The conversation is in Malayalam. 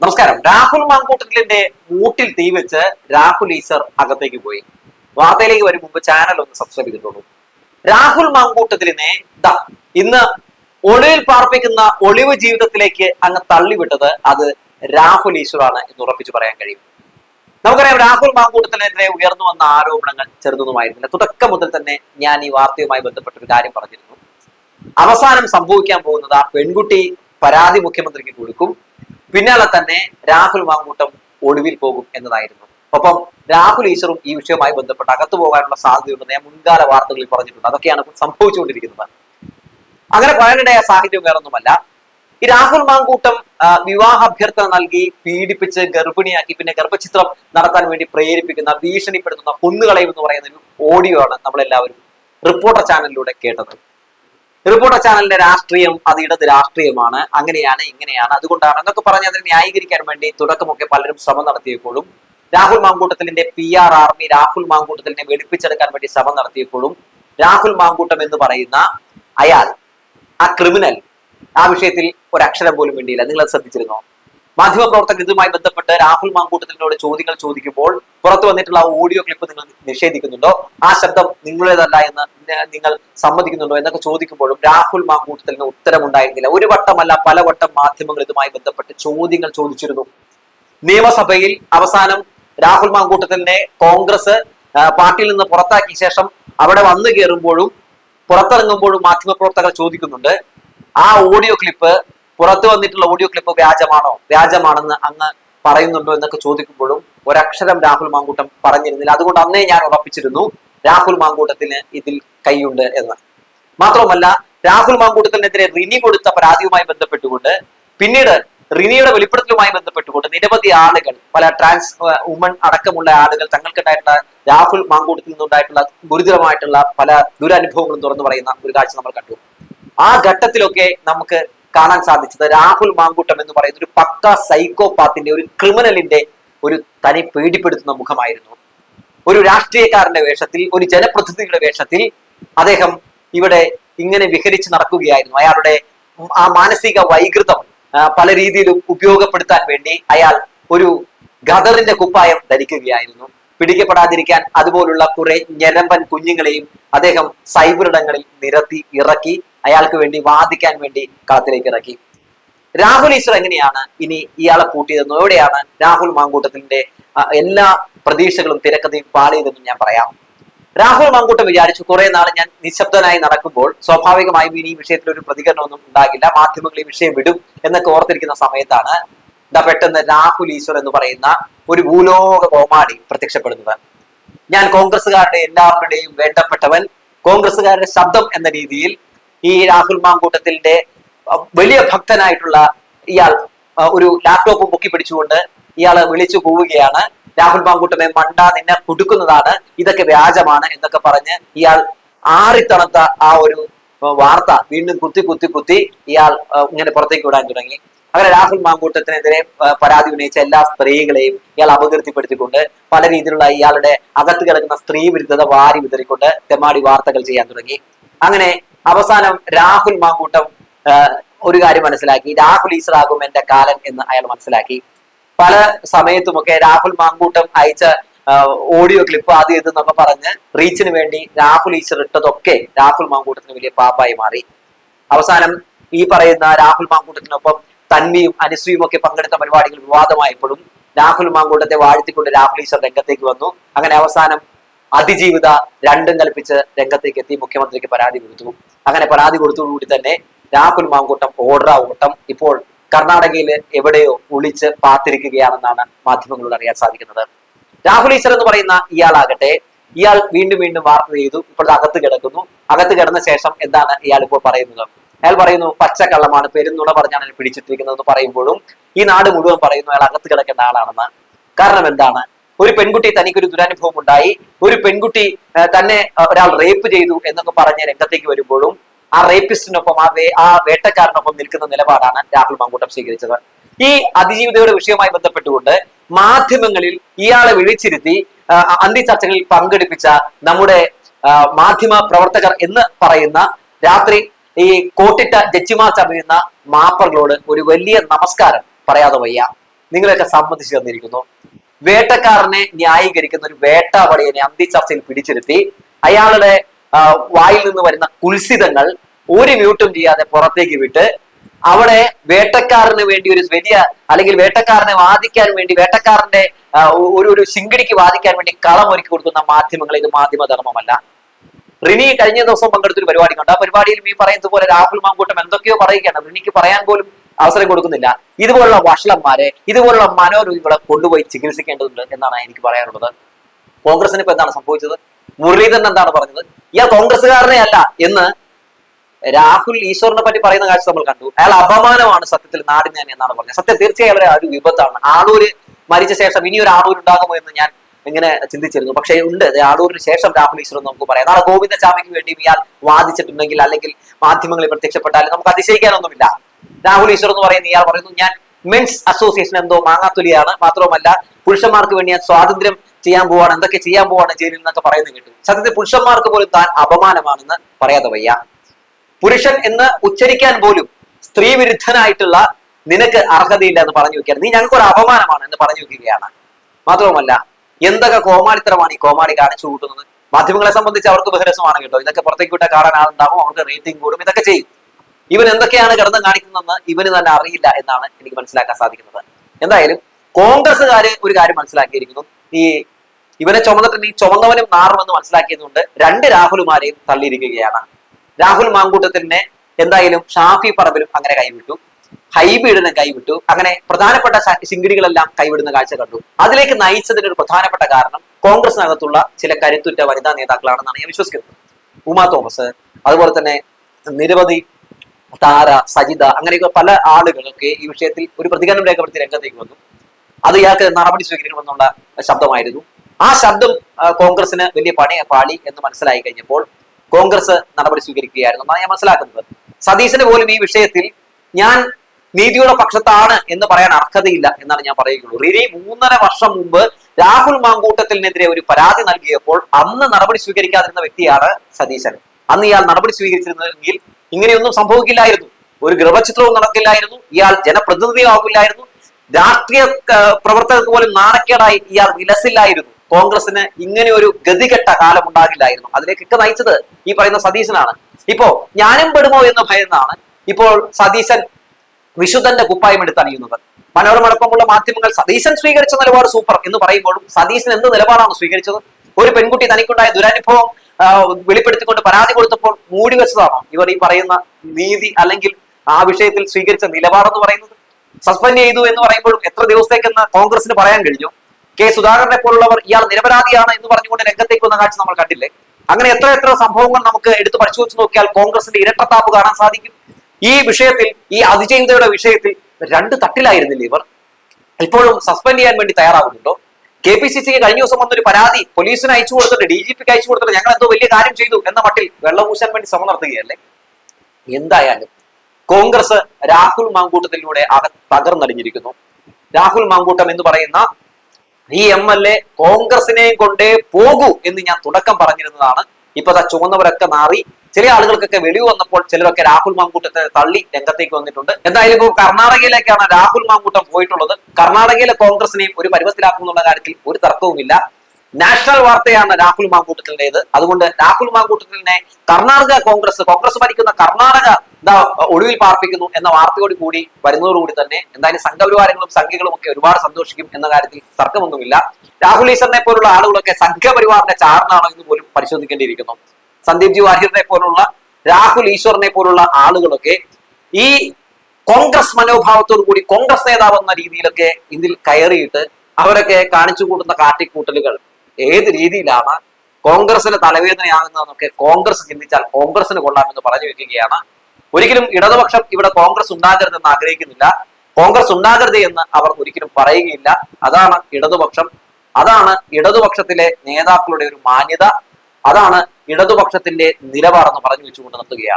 നമസ്കാരം. രാഹുൽ മാങ്കൂട്ടത്തിലിന്റെ മൂട്ടിൽ തീ വെച്ച് രാഹുൽ ഈശ്വർ അകത്തേക്ക് പോയി. വാർത്തയിലേക്ക് വരും മുമ്പ് ചാനൽ ഒന്ന് സബ്സ്ക്രൈബ് ചെയ്തിട്ടുള്ളൂ രാഹുൽ മാങ്കൂട്ടത്തിലിനെ ഇന്ന് ഒളിവിൽ പാർപ്പിക്കുന്ന ഒളിവ് ജീവിതത്തിലേക്ക് അങ്ങ് തള്ളിവിട്ടത് അത് രാഹുൽ ഈശ്വറാണ് എന്ന് ഉറപ്പിച്ചു പറയാൻ കഴിയും. നമുക്കറിയാം രാഹുൽ മാങ്കൂട്ടത്തിനെതിരെ ഉയർന്നു വന്ന ആരോപണങ്ങൾ ചെറുതൊന്നുമായിരുന്നില്ല. തുടക്കം മുതൽ തന്നെ ഞാൻ ഈ വാർത്തയുമായി ബന്ധപ്പെട്ട ഒരു കാര്യം പറഞ്ഞിരുന്നു. അവസാനം സംഭവിക്കാൻ പോകുന്നത് ആ പെൺകുട്ടി പരാതി മുഖ്യമന്ത്രിക്ക് കൊടുക്കും. പിന്നാലെ തന്നെ രാഹുൽ മാങ്കൂട്ടം ഒടുവിൽ പോകും എന്നതായിരുന്നു. ഒപ്പം രാഹുൽ ഈശ്വറും ഈ വിഷയവുമായി ബന്ധപ്പെട്ട് അകത്തു പോകാനുള്ള സാധ്യതയുണ്ടെന്ന് ഞാൻ മുൻകാല വാർത്തകളിൽ പറഞ്ഞിട്ടുണ്ട്. അതൊക്കെയാണ് സംഭവിച്ചുകൊണ്ടിരിക്കുന്നത്. അങ്ങനെ പറയാനിടയ സാഹചര്യം വേറൊന്നുമല്ല. ഈ രാഹുൽ മാങ്കൂട്ടം വിവാഹ അഭ്യർത്ഥന നൽകി പീഡിപ്പിച്ച് ഗർഭിണിയാക്കി പിന്നെ ഗർഭചിത്രം നടത്താൻ വേണ്ടി പ്രേരിപ്പിക്കുന്ന ഭീഷണിപ്പെടുത്തുന്ന കൊന്നുകളയും എന്ന് പറയുന്ന ഒരു ഓഡിയോ ആണ് നമ്മളെല്ലാവരും റിപ്പോർട്ടർ ചാനലിലൂടെ കേട്ടത്. റിപ്പോർട്ടർ ചാനലിന്റെ രാഷ്ട്രീയം അത് ഇടത് രാഷ്ട്രീയമാണ്. അങ്ങനെയാണ് ഇങ്ങനെയാണ്. അതുകൊണ്ടാണ് എന്നൊക്കെ പറഞ്ഞ് അതിനെ ന്യായീകരിക്കാൻ വേണ്ടി തുടക്കമൊക്കെ പലരും ശ്രമം നടത്തിയപ്പോഴും രാഹുൽ മാങ്കൂട്ടത്തിലിന്റെ പി ആർ ആർമി രാഹുൽ മാങ്കൂട്ടത്തിലിനെ വെളുപ്പിച്ചെടുക്കാൻ വേണ്ടി ശ്രമം നടത്തിയപ്പോഴും രാഹുൽ മാങ്കൂട്ടം എന്ന് പറയുന്ന അയാൾ ആ ക്രിമിനൽ ആ വിഷയത്തിൽ ഒരക്ഷരം പോലും വേണ്ടിയില്ല നിങ്ങൾ ശ്രദ്ധിച്ചിരുന്നോ? മാധ്യമപ്രവർത്തകർ ഇതുമായി ബന്ധപ്പെട്ട് രാഹുൽ മാങ്കൂട്ടത്തിനോട് ചോദ്യങ്ങൾ ചോദിക്കുമ്പോൾ പുറത്തു വന്നിട്ടുള്ള ആ ഓഡിയോ ക്ലിപ്പ് നിങ്ങൾ നിഷേധിക്കുന്നുണ്ടോ? ആ ശബ്ദം നിങ്ങളുടേതല്ല എന്ന് നിങ്ങൾ സമ്മതിക്കുന്നുണ്ടോ എന്നൊക്കെ ചോദിക്കുമ്പോഴും രാഹുൽ മാങ്കൂട്ടത്തിന് ഉത്തരമുണ്ടായിരുന്നില്ല. ഒരു വട്ടമല്ല പലവട്ടം മാധ്യമങ്ങൾ ഇതുമായി ബന്ധപ്പെട്ട് ചോദ്യങ്ങൾ ചോദിച്ചിരുന്നു. നിയമസഭയിൽ അവസാനം രാഹുൽ മാങ്കൂട്ടത്തിനെ കോൺഗ്രസ് പാർട്ടിയിൽ നിന്ന് പുറത്താക്കിയ ശേഷം അവിടെ വന്നു കയറുമ്പോഴും പുറത്തിറങ്ങുമ്പോഴും മാധ്യമപ്രവർത്തകർ ചോദിക്കുന്നുണ്ട്. ആ ഓഡിയോ ക്ലിപ്പ് പുറത്തു വന്നിട്ടുള്ള ഓഡിയോ ക്ലിപ്പ് വ്യാജമാണോ? വ്യാജമാണെന്ന് അങ്ങ് പറയുന്നുണ്ടോ എന്നൊക്കെ ചോദിക്കുമ്പോഴും ഒരക്ഷരം രാഹുൽ മാങ്കൂട്ടം പറഞ്ഞിരുന്നില്ല. അതുകൊണ്ട് അന്നേ ഞാൻ ഉറപ്പിച്ചിരുന്നു രാഹുൽ മാങ്കൂട്ടത്തിന് ഇതിൽ കൈയുണ്ട് എന്ന്. മാത്രമല്ല രാഹുൽ മാങ്കൂട്ടത്തിനെതിരെ റിനി കൊടുത്ത പരാതിയുമായി ബന്ധപ്പെട്ടുകൊണ്ട് പിന്നീട് റിനിയുടെ വെളിപ്പെടുത്തലുമായി ബന്ധപ്പെട്ടുകൊണ്ട് നിരവധി ആളുകൾ പല ട്രാൻസ് വുമൺ അടക്കമുള്ള ആളുകൾ തങ്ങൾക്കുണ്ടായിട്ടുള്ള രാഹുൽ മാങ്കൂട്ടത്തിൽ നിന്നുണ്ടായിട്ടുള്ള ഗുരുതരമായിട്ടുള്ള പല ദുരനുഭവങ്ങളും തുറന്നു പറയുന്ന ഒരു കാഴ്ച നമ്മൾ കണ്ടു. ആ ഘട്ടത്തിലൊക്കെ നമുക്ക് കാണാൻ സാധിച്ചത് രാഹുൽ മാങ്കൂട്ടം എന്ന് പറയുന്ന ഒരു പക്ക സൈക്കോപാത്തിന്റെ ഒരു ക്രിമിനലിന്റെ ഒരു തനി പേടിപ്പെടുത്തുന്ന മുഖമായിരുന്നു. ഒരു രാഷ്ട്രീയക്കാരന്റെ വേഷത്തിൽ ഒരു ജനപ്രതിനിധിയുടെ വേഷത്തിൽ അദ്ദേഹം ഇവിടെ ഇങ്ങനെ വിഹരിച്ച് നടക്കുകയായിരുന്നു. അയാളുടെ ആ മാനസിക വൈകൃതം പല രീതിയിലും ഉപയോഗപ്പെടുത്താൻ വേണ്ടി അയാൾ ഒരു ഗദറിന്റെ കുപ്പായം ധരിക്കുകയായിരുന്നു. പിടിക്കപ്പെടാതിരിക്കാൻ അതുപോലുള്ള കുറെ ഞരമ്പൻ കുഞ്ഞുങ്ങളെയും അദ്ദേഹം സൈബറിടങ്ങളിൽ നിരത്തി ഇറക്കി. അയാൾക്ക് വേണ്ടി വാദിക്കാൻ വേണ്ടി കളത്തിലേക്ക് ഇറക്കി. രാഹുൽ ഈശ്വർ എങ്ങനെയാണ് ഇനി ഇയാളെ പൂട്ടിയതെന്ന് എവിടെയാണ് രാഹുൽ മാങ്കൂട്ടത്തിന്റെ എല്ലാ പ്രതീക്ഷകളും തിരക്കഥയും പാളിയതെന്നും ഞാൻ പറയാം. രാഹുൽ മാങ്കൂട്ടം വിചാരിച്ചു കുറെ നാൾ ഞാൻ നിശബ്ദനായി നടക്കുമ്പോൾ സ്വാഭാവികമായും ഇനി ഈ വിഷയത്തിൽ ഒരു പ്രതികരണമൊന്നും ഉണ്ടാകില്ല. മാധ്യമങ്ങൾ ഈ വിഷയം വിടും എന്നൊക്കെ ഓർത്തിരിക്കുന്ന സമയത്താണ് ദ പെട്ടെന്ന് രാഹുൽ ഈശ്വർ എന്ന് പറയുന്ന ഒരു ഭൂലോക കോമാടി പ്രത്യക്ഷപ്പെടുന്നത്. ഞാൻ കോൺഗ്രസ്സുകാരുടെ എല്ലാവരുടെയും വേണ്ടപ്പെട്ടവൻ കോൺഗ്രസ്സുകാരുടെ ശബ്ദം എന്ന രീതിയിൽ ഈ രാഹുൽ മാങ്കൂട്ടത്തിന്റെ വലിയ ഭക്തനായിട്ടുള്ള ഇയാൾ ഒരു ലാപ്ടോപ്പ് പൊക്കി പിടിച്ചുകൊണ്ട് ഇയാൾ വിളിച്ചു പോവുകയാണ്. രാഹുൽ മാങ്കൂട്ടമേ മണ്ട നിന്നെ കൊടുക്കുന്നതാണ് ഇതൊക്കെ വ്യാജമാണ് എന്നൊക്കെ പറഞ്ഞ് ഇയാൾ ആറിത്തണുത്ത ആ ഒരു വാർത്ത വീണ്ടും കുത്തി കുത്തി കുത്തി ഇയാൾ ഇങ്ങനെ പുറത്തേക്ക് വിടാൻ തുടങ്ങി. അങ്ങനെ രാഹുൽ മാങ്കൂട്ടത്തിനെതിരെ പരാതി ഉന്നയിച്ച എല്ലാ സ്ത്രീകളെയും ഇയാൾ അപകീർത്തിപ്പെടുത്തിക്കൊണ്ട് പല രീതിയിലുള്ള ഇയാളുടെ അകത്ത് കിടക്കുന്ന സ്ത്രീ വിരുദ്ധത വാരി വിതറിക്കൊണ്ട് തെമാടി വാർത്തകൾ ചെയ്യാൻ തുടങ്ങി. അങ്ങനെ അവസാനം രാഹുൽ മാങ്കൂട്ടം ഒരു കാര്യം മനസ്സിലാക്കി. രാഹുൽ ഈശ്വറാകും എന്റെ കാലൻ എന്ന് അയാൾ മനസ്സിലാക്കി. പല സമയത്തുമൊക്കെ രാഹുൽ മാങ്കൂട്ടം അയച്ച ഓഡിയോ ക്ലിപ്പ് അത് ഇതെന്നൊക്കെ പറഞ്ഞ് റീച്ചിന് വേണ്ടി രാഹുൽ ഈശ്വർ ഇട്ടതൊക്കെ രാഹുൽ മാങ്കൂട്ടത്തിന് വലിയ പാപ്പായി മാറി. അവസാനം ഈ പറയുന്ന രാഹുൽ മാങ്കൂട്ടത്തിനൊപ്പം തന്മയും അനുസ്വയും ഒക്കെ പങ്കെടുത്ത പരിപാടികൾ വിവാദമായപ്പോഴും രാഹുൽ മാങ്കൂട്ടത്തെ വാഴ്ത്തിക്കൊണ്ട് രാഹുൽ ഈശ്വർ രംഗത്തേക്ക് വന്നു. അങ്ങനെ അവസാനം അതിജീവിത രണ്ടും കൽപ്പിച്ച് രംഗത്തേക്ക് എത്തി മുഖ്യമന്ത്രിക്ക് പരാതി കൊടുത്തു. അങ്ങനെ പരാതി കൊടുത്തോടുകൂടി തന്നെ രാഹുൽ മാങ്കൂട്ടം ഓർഡർ ഓട്ടം ഇപ്പോൾ കർണാടകയിൽ എവിടെയോ ഒളിച്ച് പാത്തിരിക്കുകയാണെന്നാണ് മാധ്യമങ്ങളോട് അറിയാൻ സാധിക്കുന്നത്. രാഹുൽ ഈശ്വർ എന്ന് പറയുന്ന ഇയാളാകട്ടെ ഇയാൾ വീണ്ടും വീണ്ടും വാർത്ത ചെയ്തു ഇപ്പോൾ അകത്ത് കിടക്കുന്നു. അകത്ത് കിടന്ന ശേഷം എന്താണ് ഇയാൾ ഇപ്പോൾ പറയുന്നത്? അയാൾ പറയുന്നു പച്ചക്കള്ളമാണ് പെരുന്നുണ പറഞ്ഞാണ് പിടിച്ചിട്ടിരിക്കുന്നത് എന്ന് പറയുമ്പോഴും ഈ നാട് മുഴുവൻ പറയുന്നു അയാൾ അകത്ത് കിടക്കേണ്ട ആളാണെന്ന്. കാരണം എന്താണ്? ഒരു പെൺകുട്ടി തനിക്കൊരു ദുരനുഭവം ഉണ്ടായി. ഒരു പെൺകുട്ടി തന്നെ ഒരാൾ റേപ്പ് ചെയ്തു എന്നൊക്കെ പറഞ്ഞ് രംഗത്തേക്ക് വരുമ്പോഴും ആ റേപ്പിസ്റ്റിനൊപ്പം ആ ആ വേട്ടക്കാരനൊപ്പം നിൽക്കുന്ന നിലപാടാണ് രാഹുൽ മാങ്കൂട്ടം സ്വീകരിച്ചത്. ഈ അതിജീവിതയുടെ വിഷയവുമായി ബന്ധപ്പെട്ടുകൊണ്ട് മാധ്യമങ്ങളിൽ ഇയാളെ വിളിച്ചിരുത്തി അന്തി ചർച്ചകളിൽ പങ്കെടുപ്പിച്ച നമ്മുടെ മാധ്യമ പ്രവർത്തകർ എന്ന് പറയുന്ന രാത്രി ഈ കോട്ടിട്ട ജഡ്ജിമാർ ചമയുന്ന മാപ്പറുകളോട് ഒരു വലിയ നമസ്കാരം പറയാതെ വയ്യ. നിങ്ങളെയൊക്കെ സമ്മതിച്ചു തന്നിരിക്കുന്നു. വേട്ടക്കാരനെ ന്യായീകരിക്കുന്ന ഒരു വേട്ടാവളിയനെ അന്തിച്ചർച്ചയിൽ പിടിച്ചിരുത്തി. അയാളുടെ വായിൽ നിന്ന് വരുന്ന കുൽസിതങ്ങൾ ഒരു മ്യൂട്ടും ചെയ്യാതെ പുറത്തേക്ക് വിട്ട് അവിടെ വേട്ടക്കാരന് വേണ്ടി ഒരു വലിയ അല്ലെങ്കിൽ വേട്ടക്കാരനെ വാദിക്കാൻ വേണ്ടി വേട്ടക്കാരന്റെ ഒരു ഒരു ശിങ്കിടിക്ക് വാദിക്കാൻ വേണ്ടി കളം ഒരുക്കി കൊടുക്കുന്ന മാധ്യമങ്ങൾ ഇത് മാധ്യമധർമ്മമല്ല റിനി കഴിഞ്ഞ ദിവസം പങ്കെടുത്തൊരു പരിപാടി കണ്ടു ആ പരിപാടിയിൽ ഈ പറയുന്നത് പോലെ രാഹുൽ മാങ്കൂട്ടം എന്തൊക്കെയോ പറയുകയാണ്. റിനിക്ക് പറയാൻ പോലും അവസരം കൊടുക്കുന്നില്ല. ഇതുപോലുള്ള വഷളന്മാരെ ഇതുപോലുള്ള മനോരോഗികളെ കൊണ്ടുപോയി ചികിത്സിക്കേണ്ടതുണ്ട് എന്നാണ് എനിക്ക് പറയാനുള്ളത്. കോൺഗ്രസിന് ഇപ്പൊ എന്താണ് സംഭവിച്ചത്? മുരളീധരൻ എന്താണ് പറഞ്ഞത്? ഇയാൾ കോൺഗ്രസ്സുകാരനെ അല്ല എന്ന് രാഹുൽ ഈശ്വറിനെ പറ്റി പറയുന്ന കാഴ്ച നമ്മൾ കണ്ടു. അയാൾ അപമാനമാണ് സത്യത്തിൽ നാടിന് തന്നെ എന്നാണ് പറഞ്ഞത്. സത്യം തീർച്ചയായും ഒരു വിപത്താണ്. ആളൂര് മരിച്ച ശേഷം ഇനി ഒരു ആളൂർ ഉണ്ടാകുമോ എന്ന് ഞാൻ ഇങ്ങനെ ചിന്തിച്ചിരുന്നു. പക്ഷേ ഉണ്ട് ആളൂരിന് ശേഷം രാഹുൽ ഈശ്വർ നമുക്ക് പറയാം. നാളെ ഗോവിന്ദ ഗോവിന്ദചാമിക്ക് വേണ്ടി ഇയാൾ വാദിച്ചിട്ടുണ്ടെങ്കിൽ അല്ലെങ്കിൽ മാധ്യമങ്ങളിൽ പ്രത്യക്ഷപ്പെട്ടാൽ നമുക്ക് അതിശയിക്കാനൊന്നുമില്ല. രാഹുൽ ഈശ്വർ എന്ന് പറയുന്ന ഇയാൾ പറയുന്നു ഞാൻ മെൻസ് അസോസിയേഷൻ എന്തോ മാങ്ങാത്തുലിയാണ്. മാത്രവുമല്ല പുരുഷന്മാർക്ക് വേണ്ടി ഞാൻ സ്വാതന്ത്ര്യം ചെയ്യാൻ പോവാണ്. എന്തൊക്കെ ചെയ്യാൻ പോവാണ് ജയിലിൽ നിന്നൊക്കെ പറയുന്നത് കേട്ടു. സത്യത്തിൽ പുരുഷന്മാർക്ക് പോലും താൻ അപമാനമാണെന്ന് പറയാതെ വയ്യ. പുരുഷൻ എന്ന് ഉച്ചരിക്കാൻ പോലും സ്ത്രീ വിരുദ്ധനായിട്ടുള്ള നിനക്ക് അർഹതയില്ല എന്ന് പറഞ്ഞു വെക്കുകയാണ്. നീ ഞങ്ങൾക്ക് ഒരു അപമാനമാണ് എന്ന് പറഞ്ഞു വെക്കുകയാണ്. മാത്രവുമല്ല എന്തൊക്കെ കോമാളിത്തരമാണ് ഈ കോമാളി കാണിച്ചു കൂട്ടുന്നത്? മാധ്യമങ്ങളെ സംബന്ധിച്ച് അവർക്ക് ബഹരസമാണ് കേട്ടോ. ഇതൊക്കെ പുറത്തേക്ക് വിട്ട കാണാൻ ആളുണ്ടാവും അവർക്ക് റേറ്റിംഗ് കൂടും ഇതൊക്കെ ചെയ്യും. ഇവൻ എന്തൊക്കെയാണ് കിടന്ന് കാണിക്കുന്നതെന്ന് ഇവന് തന്നെ അറിയില്ല എന്നാണ് എനിക്ക് മനസ്സിലാക്കാൻ സാധിക്കുന്നത്. എന്തായാലും കോൺഗ്രസ്സുകാര് ഒരു കാര്യം മനസ്സിലാക്കിയിരിക്കുന്നു. ഈ ഇവനെ ചുമന്നിട്ട് ഈ ചുമന്നവനും നാറുമെന്ന് മനസ്സിലാക്കിയതുകൊണ്ട് രണ്ട് രാഹുലുമാരെയും തള്ളിയിരിക്കുകയാണ്. രാഹുൽ മാങ്കൂട്ടത്തിനെ എന്തായാലും ഷാഫി പറമ്പിലും അങ്ങനെ കൈവിട്ടു. ഹൈബീഡിനെ കൈവിട്ടു. അങ്ങനെ പ്രധാനപ്പെട്ട ശിങ്കിടികളെല്ലാം കൈവിടുന്ന കാഴ്ച കണ്ടു. അതിലേക്ക് നയിച്ചതിന് ഒരു പ്രധാനപ്പെട്ട കാരണം കോൺഗ്രസിനകത്തുള്ള ചില കരുത്തുറ്റ വനിതാ നേതാക്കളാണെന്നാണ് ഞാൻ വിശ്വസിക്കുന്നത്. ഉമാ തോമസ് അതുപോലെ തന്നെ നിരവധി താര സജിത അങ്ങനെയൊക്കെ പല ആളുകളൊക്കെ ഈ വിഷയത്തിൽ ഒരു പ്രതികരണം രേഖപ്പെടുത്തി രംഗത്തേക്ക് വന്നു. അത് ഇയാൾക്ക് നടപടി സ്വീകരിക്കണമെന്നുള്ള ശബ്ദമായിരുന്നു. ആ ശബ്ദം കോൺഗ്രസിന് വലിയ പണി പാളി എന്ന് മനസ്സിലായി കഴിഞ്ഞപ്പോൾ കോൺഗ്രസ് നടപടി സ്വീകരിക്കുകയായിരുന്നു. എന്നാണ് ഞാൻ മനസ്സിലാക്കുന്നത്. സതീശന് പോലും ഈ വിഷയത്തിൽ ഞാൻ നീതിയുടെ പക്ഷത്താണ് എന്ന് പറയാൻ അർഹതയില്ല എന്നാണ് ഞാൻ പറയുകയുള്ളൂ. റിനി മൂന്നര വർഷം മുമ്പ് രാഹുൽ മാങ്കൂട്ടത്തിനെതിരെ ഒരു പരാതി നൽകിയപ്പോൾ അന്ന് നടപടി സ്വീകരിക്കാതിരുന്ന വ്യക്തിയാണ് സതീശൻ. അന്ന് ഇയാൾ നടപടി സ്വീകരിച്ചിരുന്നെങ്കിൽ ഇങ്ങനെയൊന്നും സംഭവിക്കില്ലായിരുന്നു. ഒരു ഗർഭചിത്രവും നടക്കില്ലായിരുന്നു. ഇയാൾ ജനപ്രതിനിധിയാകില്ലായിരുന്നു രാഷ്ട്രീയ പ്രവർത്തകർക്ക് പോലും നാണക്കേടായി ഇയാൾ വിലസില്ലായിരുന്നു. കോൺഗ്രസിന് ഇങ്ങനെ ഒരു ഗതികെട്ട കാലം ഉണ്ടാകില്ലായിരുന്നു. അതിലേക്കൊക്കെ നയിച്ചത് ഈ പറയുന്ന സതീശനാണ്. ഇപ്പോ ഞാനും പെടുമോ എന്ന് ഭയന്നാണ് ഇപ്പോൾ സതീശൻ വിശുദ്ധന്റെ കുപ്പായം എടുത്തണിയുന്നത് മനോരമ അടക്കമുള്ള മാധ്യമങ്ങൾ സതീശൻ സ്വീകരിച്ച നിലപാട് സൂപ്പർ എന്ന് പറയുമ്പോഴും സതീശൻ എന്ത് നിലപാടാണ് സ്വീകരിച്ചത്? ഒരു പെൺകുട്ടി തനിക്കുണ്ടായ ദുരനുഭവം വെളിപ്പെടുത്തിക്കൊണ്ട് പരാതി കൊടുത്തപ്പോൾ മൂടി വെച്ചതാണോ. ഇവർ ഈ പറയുന്ന നീതി അല്ലെങ്കിൽ ആ വിഷയത്തിൽ സ്വീകരിച്ച നിലപാടെന്ന് പറയുന്നത് സസ്പെൻഡ് ചെയ്തു എന്ന് പറയുമ്പോഴും എത്ര ദിവസത്തേക്കെന്ന് കോൺഗ്രസിന് പറയാൻ കഴിഞ്ഞു. കെ സുധാകരനെ പോലുള്ളവർ ഇയാൾ നിരപരാധിയാണ് എന്ന് പറഞ്ഞുകൊണ്ട് രംഗത്തേക്ക് വന്ന കാഴ്ച നമ്മൾ കണ്ടില്ലേ? അങ്ങനെ എത്ര എത്ര സംഭവങ്ങൾ നമുക്ക് എടുത്ത് പരിശോധിച്ച് നോക്കിയാൽ കോൺഗ്രസിന്റെ ഇരട്ടത്താപ്പ് കാണാൻ സാധിക്കും. ഈ വിഷയത്തിൽ ഈ അതിജീവിതയുടെ വിഷയത്തിൽ രണ്ട് തട്ടിലായിരുന്നില്ല ഇവർ? ഇപ്പോഴും സസ്പെൻഡ് ചെയ്യാൻ വേണ്ടി തയ്യാറാകുന്നുണ്ടോ കെ പി സി സിക്ക് കഴിഞ്ഞ ദിവസം വന്നൊരു പരാതി പോലീസിന് അയച്ചു കൊടുത്തിട്ട് ഡി ജി പിക്ക് അയച്ചു കൊടുത്തിട്ട് ഞങ്ങൾ എന്തോ വലിയ കാര്യം ചെയ്തു എന്ന മട്ടിൽ വെള്ളപൂശാൻ വേണ്ടി ശ്രമം നടത്തുകയല്ലേ? എന്തായാലും കോൺഗ്രസ് രാഹുൽ മാങ്കൂട്ടത്തിലൂടെ അക തകർന്നടിഞ്ഞിരിക്കുന്നു. രാഹുൽ മാങ്കൂട്ടം എന്ന് പറയുന്ന ഈ എം എൽ എ കോൺഗ്രസിനെയും കൊണ്ടേ പോകൂ എന്ന് ഞാൻ തുടക്കം പറഞ്ഞിരുന്നതാണ്. ഇപ്പൊ ചുവന്നവരൊക്കെ മാറി ചില ആളുകൾക്കൊക്കെ വെളിവ് വന്നപ്പോൾ ചിലരൊക്കെ രാഹുൽ മാങ്കൂട്ടത്തെ തള്ളി രംഗത്തേക്ക് വന്നിട്ടുണ്ട്. എന്തായാലും ഇപ്പോൾ കർണാടകയിലേക്കാണ് രാഹുൽ മാങ്കൂട്ടം പോയിട്ടുള്ളത്. കർണാടകയിലെ കോൺഗ്രസിനെയും ഒരു പരുവത്തിലാക്കുന്നുള്ള കാര്യത്തിൽ ഒരു തർക്കവുമില്ല. നാഷണൽ വാർത്തയാണ് രാഹുൽ മാങ്കൂട്ടത്തിന്റെത്. അതുകൊണ്ട് രാഹുൽ മാങ്കൂട്ടത്തിനെ കർണാടക കോൺഗ്രസ് കോൺഗ്രസ് ഭരിക്കുന്ന കർണാടക എന്താ ഒടുവിൽ പാർപ്പിക്കുന്നു എന്ന വാർത്തയോട് കൂടി വരുന്നതോടുകൂടി തന്നെ എന്തായാലും സംഘപരിവാരങ്ങളും സംഘികളും ഒക്കെ ഒരുപാട് സന്തോഷിക്കും എന്ന കാര്യത്തിൽ തർക്കമൊന്നുമില്ല. രാഹുൽ ഈശ്വറിനെ പോലുള്ള ആളുകളൊക്കെ സംഘപരിവാറിന്റെ ചാർന്നാണോ എന്ന് പോലും പരിശോധിക്കേണ്ടിയിരിക്കുന്നു. സന്ദീപ് ജി വാര്യറിനെ പോലുള്ള രാഹുൽ ഈശ്വറിനെ പോലുള്ള ആളുകളൊക്കെ ഈ കോൺഗ്രസ് മനോഭാവത്തോടു കൂടി കോൺഗ്രസ് നേതാവ് എന്ന രീതിയിലൊക്കെ ഇതിൽ കയറിയിട്ട് അവരൊക്കെ കാണിച്ചു കൂട്ടുന്ന കാട്ടിക്കൂട്ടലുകൾ ഏത് രീതിയിലാണ് കോൺഗ്രസിന് തലവേദനയാകുന്നതെന്നൊക്കെ കോൺഗ്രസ് ചിന്തിച്ചാൽ കോൺഗ്രസിന് കൊള്ളാമെന്ന് പറഞ്ഞു വെക്കുകയാണ്. ഒരിക്കലും ഇടതുപക്ഷം ഇവിടെ കോൺഗ്രസ് ഉണ്ടാകരുതെന്ന് ആഗ്രഹിക്കുന്നില്ല. കോൺഗ്രസ് ഉണ്ടാകരുത് എന്ന് അവർ ഒരിക്കലും പറയുകയില്ല. അതാണ് ഇടതുപക്ഷം. അതാണ് ഇടതുപക്ഷത്തിലെ നേതാക്കളുടെ ഒരു മാന്യത. അതാണ് ഇടതുപക്ഷത്തിന്റെ നിലപാടെന്ന് പറഞ്ഞു വെച്ചുകൊണ്ട് നിർത്തുകയാണ്.